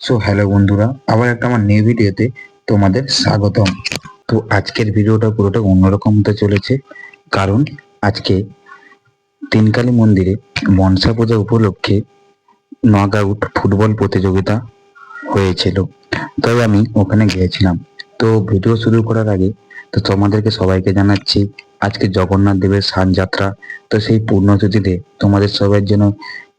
So hello বন্ধুরা, আবার একটা আমার নিউ ভিডিওতে তোমাদের স্বাগতম। তো আজকের ভিডিওটা পুরোটা অন্যরকম হতে চলেছে, কারণ আজকে তিনকালী মন্দিরে মনসা পূজা উপলক্ষে আউট ফুটবল প্রতিযোগিতা হয়েছিল। তাই আমি ওখানে গিয়েছিলাম। তো ভিডিও শুরু করার আগে তো তোমাদেরকে সবাইকে জানাচ্ছি, আজকে জগন্নাথ দেবের সান যাত্রা। তো সেই পূর্ণতিথিতে তোমাদের সবার জন্য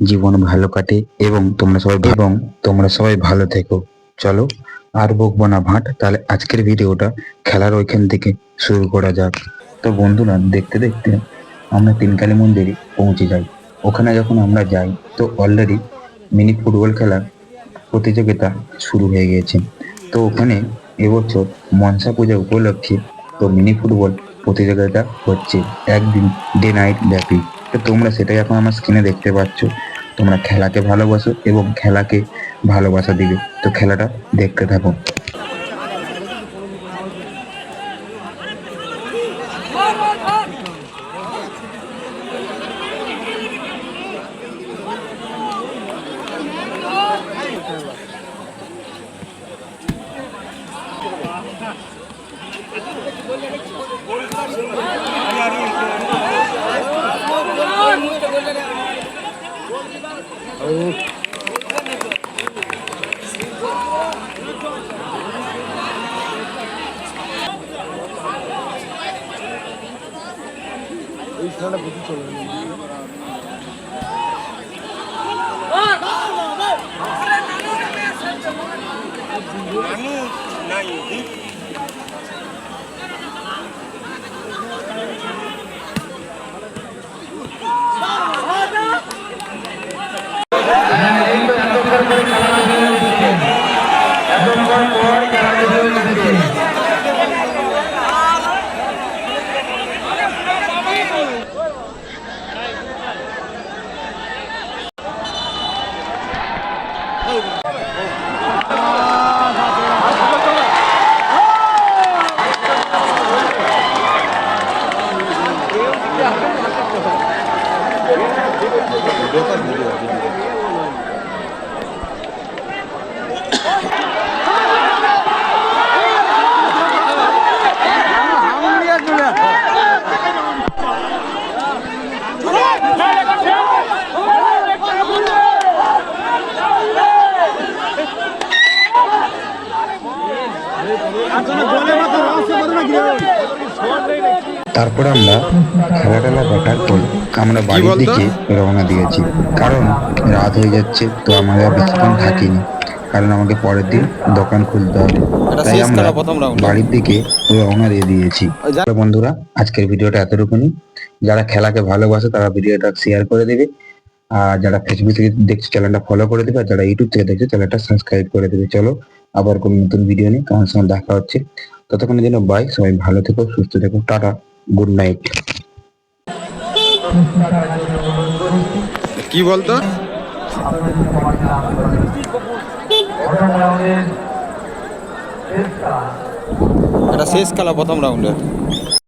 জীবন ভালো কাটে এবং তোমরা সবাই এবং তোমরা সবাই ভালো থেকো। চলো, আর বকবো না ভাট। তাহলে আজকের ভিডিওটা খেলার ওইখান থেকে শুরু করা যাক। তো বন্ধুরা, দেখতে দেখতে আমরা তিনকালী মন্দিরে পৌঁছে যাই। ওখানে যখন আমরা যাই, তো অলরেডি মিনি ফুটবল খেলার প্রতিযোগিতা শুরু হয়ে গিয়েছে। তো ওখানে এবছর মনসা পূজা উপলক্ষে তো মিনি ফুটবল প্রতিযোগিতা হচ্ছে একদিন ডে নাইট ব্যাপী। তো তোমরা সেটাই এখন আমার স্ক্রিনে দেখতে পাচ্ছ। তোমরা খেলাকে ভালোবাসো এবং খেলাকে ভালোবাসা দিবে। তো খেলাটা দেখতে থাকো। এই খেলাটা বুঝি চলবে মানুষ 90 আচ্ছা বলে মাত্র রহস্য করবে না কি তারপর আমরা খেলা টেলা দেখার পর আমরা বাড়ির দিকে রওনা দিয়েছি। কারণ রাত হয়ে যাচ্ছে তো আমাদের আর বেশিক্ষণ থাকিনি। কারণ আমাকে পরের দিন দোকান খুলতে হবে। তাই আমরা। বাড়ির দিকে রওনা দিয়ে দিয়েছি। বন্ধুরা আজকের ভিডিওটা এতটুকুনি। যারা খেলাকে ভালোবাসে তারা ভিডিওটা শেয়ার করে দেবে। আর যারা ফেসবুক থেকে দেখছে চ্যানেলটা ফলো করে দেবে। আর যারা ইউটিউব থেকে দেখছে চ্যানেলটা সাবস্ক্রাইব করে দেবে। চলো আবার কোনো নতুন ভিডিও নিয়ে তোমার সঙ্গে দেখা হচ্ছে। ততক্ষণের জন্য বাই সবাই ভালো থেকো সুস্থ থেকো। টাটা। গুড নাইট কি বলতো? এটা শেষ খেলা প্রথম রাউন্ডে